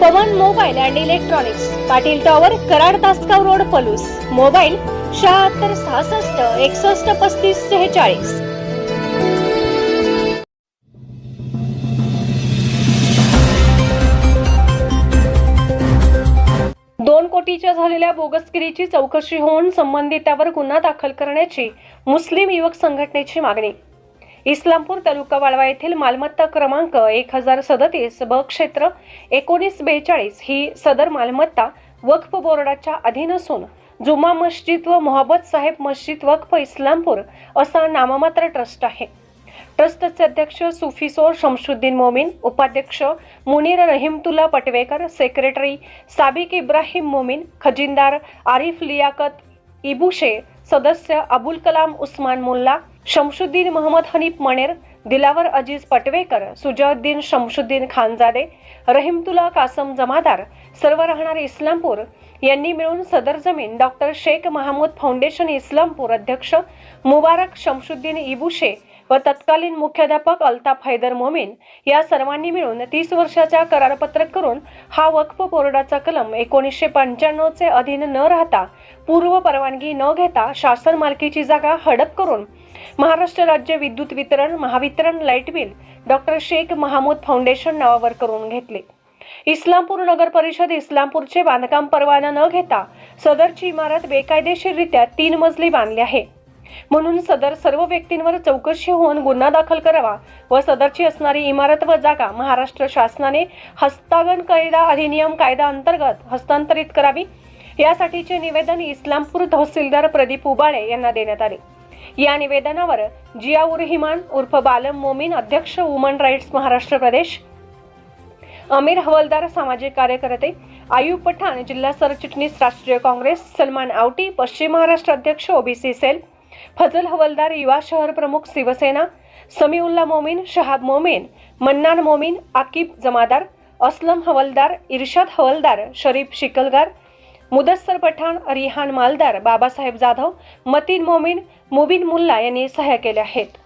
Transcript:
Pavan mobile and electronics Patil tower Karad Tasgaon road Palus. Mobile शहात्तर सहासष्ट एकसष्ट पस्तीस सेहेचाळीस. दोन कोटीच्या झालेल्या बोगसगिरीची चौकशी होऊन संबंधितावर गुन्हा दाखल करण्याची मुस्लिम युवक संघटनेची मागणी. इस्लामपूर तालुका वाळवा येथील मालमत्ता क्रमांक एक हजार सदतीस ब क्षेत्र एकोणीस बेचाळीस ही सदर मालमत्ता वक्फ बोर्डाच्या अधीन असून जुमा मस्जिद व मोहब्बत साहेब मस्जिद वक्फ इस्लामपूर असा नाममात्र ट्रस्ट आहे. ट्रस्टचे अध्यक्ष सुफिसोर शमशुद्दीन मोमीन उपाध्यक्ष मुनीर रहीमतुल्ला पटवेकर सेक्रेटरी साबिक इब्राहिम मोमीन खजिनदार आरिफ लियाकत इबुशे सदस्य अबुल कलाम उस्मान मुल्ला शमशुद्दीन मोहम्मद हनीफ मणेर दिलावर अजीज पटवेकर सुजाउद्दीन शमशुद्दीन खानजादे रहिमतुल्ला कासम जमादार सर्व राहणारे इस्लामपूर यांनी मिळून सदर जमीन डॉक्टर शेख महमूद फाउंडेशन इस्लामपूर अध्यक्ष मुबारक शमशुद्दीन इबुशे व तत्कालीन मुख्याध्यापक अल्ताफ हैदर मोमीन या सर्वांनी मिळून तीस वर्षाचा करारपत्रक करून हा वक्फ बोर्डाचा कलम एकोणीसशे पंच्याण्णवचे अधीन न राहता पूर्व परवानगी न घेता शासन मालकीची जागा हडप करून महाराष्ट्र राज्य विद्युत वितरण Mahavitaran light bill doctor Shaikh Mahmood foundation नावावर करून घेतले. इस्लामपूर नगर परिषद इस्लामपूरचे बांधकाम परवाना न घेता सदरची इमारत बेकायदेशीररित्या तीन मजली बांधली आहे. म्हणून सदर सर्व व्यक्तींवर चौकशी होऊन गुन्हा दाखल करावा व सदरची असणारी इमारत व जागा महाराष्ट्र शासनाने हस्तागन कायदा अधिनियम कायदा अंतर्गत हस्तांतरित करावी. यासाठीचे निवेदन इस्लामपूर तहसीलदार प्रदीप उबाळे यांना देण्यात आले. या निवेदनावर जियाउर हिमान उर्फ बालम मोमीन अध्यक्ष वुमन राईट्स महाराष्ट्र प्रदेश. अमीर हवलदार सामाजिक कार्यकर्ते आयुब पठाण जिल्हा सरचिटणीस राष्ट्रीय काँग्रेस सलमान आवटी पश्चिम महाराष्ट्र अध्यक्ष ओबीसी सेल फजल हवलदार युवा शहर प्रमुख शिवसेना समीउल्ला मोमीन शहाब मोमीन मन्नान मोमीन आकिब जमादार असलम हवलदार इर्शाद हवलदार शरीफ शिकलगार मुदस्सर पठाण रिहान मालदार बाबासाहेब जाधव मतीन मोमीन मुबीन मुल्ला यांनी सह्या केल्या आहेत.